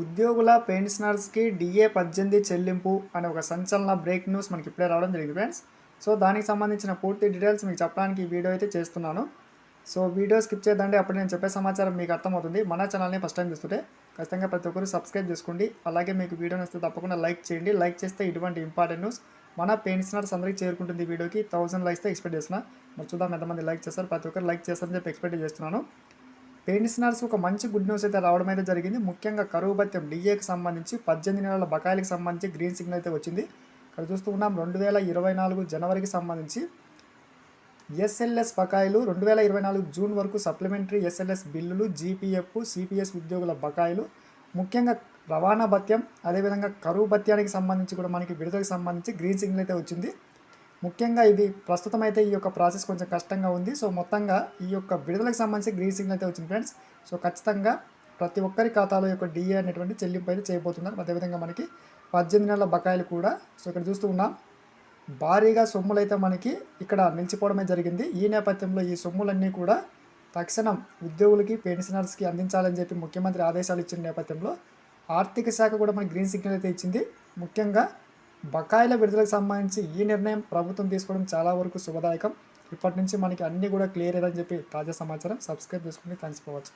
ఉద్యోగుల పెన్షనర్స్కి డిఏ పద్దెనిమిది చెల్లింపు అనే ఒక సంచలన బ్రేక్ న్యూస్ మనకి ఇప్పుడే రావడం జరిగింది ఫ్రెండ్స్. సో దానికి సంబంధించిన పూర్తి డీటెయిల్స్ మీకు చెప్పడానికి ఈ వీడియో అయితే చేస్తున్నాను. సో వీడియో స్కిప్ చేద్దండి అప్పుడు నేను చెప్పే సమాచారం మీకు అర్థమవుతుంది. మన ఛానల్ని ఫస్ట్ టైం చూస్తుంటే ఖచ్చితంగా ప్రతి ఒక్కరు సబ్స్క్రైబ్ చేసుకోండి. అలాగే మీకు వీడియో నచ్చితే తప్పకుండా లైక్ చేయండి. లైక్ చేస్తే ఇటువంటి ఇంపార్టెంట్ న్యూస్ మన పెన్షనర్స్ అందరికీ చేరుకుంటుంది వీడియోకి. థౌసండ్ లైక్స్ ఎక్స్పెక్ట్ చేస్తున్నా. మరి చూద్దాం ఎంతమంది లైక్ చేస్తారు. ప్రతి ఒక్కరు లైక్ చేస్తారని చెప్పి ఎక్స్పెక్ట్ చేస్తున్నాను. పెన్షనర్స్ ఒక మంచి గుడ్ న్యూస్ అయితే రావడం అయితే జరిగింది. ముఖ్యంగా కరువు భత్యం డిఏకి సంబంధించి పద్దెనిమిది నెలల బకాయిలకు సంబంధించి గ్రీన్ సిగ్నల్ అయితే వచ్చింది. ఇక్కడ చూస్తూ ఉన్నాం రెండు వేల ఇరవై నాలుగు జనవరికి సంబంధించి ఎస్ఎల్ఎస్ బకాయిలు రెండు వేల ఇరవై నాలుగు జూన్ వరకు సప్లిమెంటరీ ఎస్ఎల్ఎస్ బిల్లులు జీపీఎఫ్ సిపిఎస్ ఉద్యోగుల బకాయిలు. ముఖ్యంగా రవాణా భత్యం అదేవిధంగా కరువు భత్యానికి సంబంధించి కూడా మనకి విడుదలకు సంబంధించి గ్రీన్ సిగ్నల్ అయితే వచ్చింది. ముఖ్యంగా ఇది ప్రస్తుతం అయితే ఈ యొక్క ప్రాసెస్ కొంచెం కష్టంగా ఉంది. సో మొత్తంగా ఈ యొక్క విడుదలకు సంబంధించి గ్రీన్ సిగ్నల్ అయితే వచ్చింది ఫ్రెండ్స్. సో ఖచ్చితంగా ప్రతి ఒక్కరి ఖాతాలో యొక్క డిఏ అనేటువంటి చెల్లింపు అయితే చేయబోతున్నారు. అదేవిధంగా మనకి పద్దెనిమిది నెలల బకాయిలు కూడా సో ఇక్కడ చూస్తూ ఉన్నాం. భారీగా సొమ్ములు అయితే మనకి ఇక్కడ నిలిచిపోవడమే జరిగింది. ఈ నేపథ్యంలో ఈ సొమ్ములన్నీ కూడా తక్షణం ఉద్యోగులకి పెన్షనర్స్కి అందించాలని చెప్పి ముఖ్యమంత్రి ఆదేశాలు ఇచ్చిన నేపథ్యంలో ఆర్థిక శాఖ కూడా మనకి గ్రీన్ సిగ్నల్ అయితే ఇచ్చింది. ముఖ్యంగా బకాయిల విడుదలకు సంబంధించి ఈ నిర్ణయం ప్రభుత్వం తీసుకోవడం చాలా వరకు శుభదాయకం. ఇప్పటి నుంచి మనకి అన్నీ కూడా క్లియర్ అని చెప్పి తాజా సమాచారం. సబ్స్క్రైబ్ చేసుకుని తెలుసుకోవచ్చు.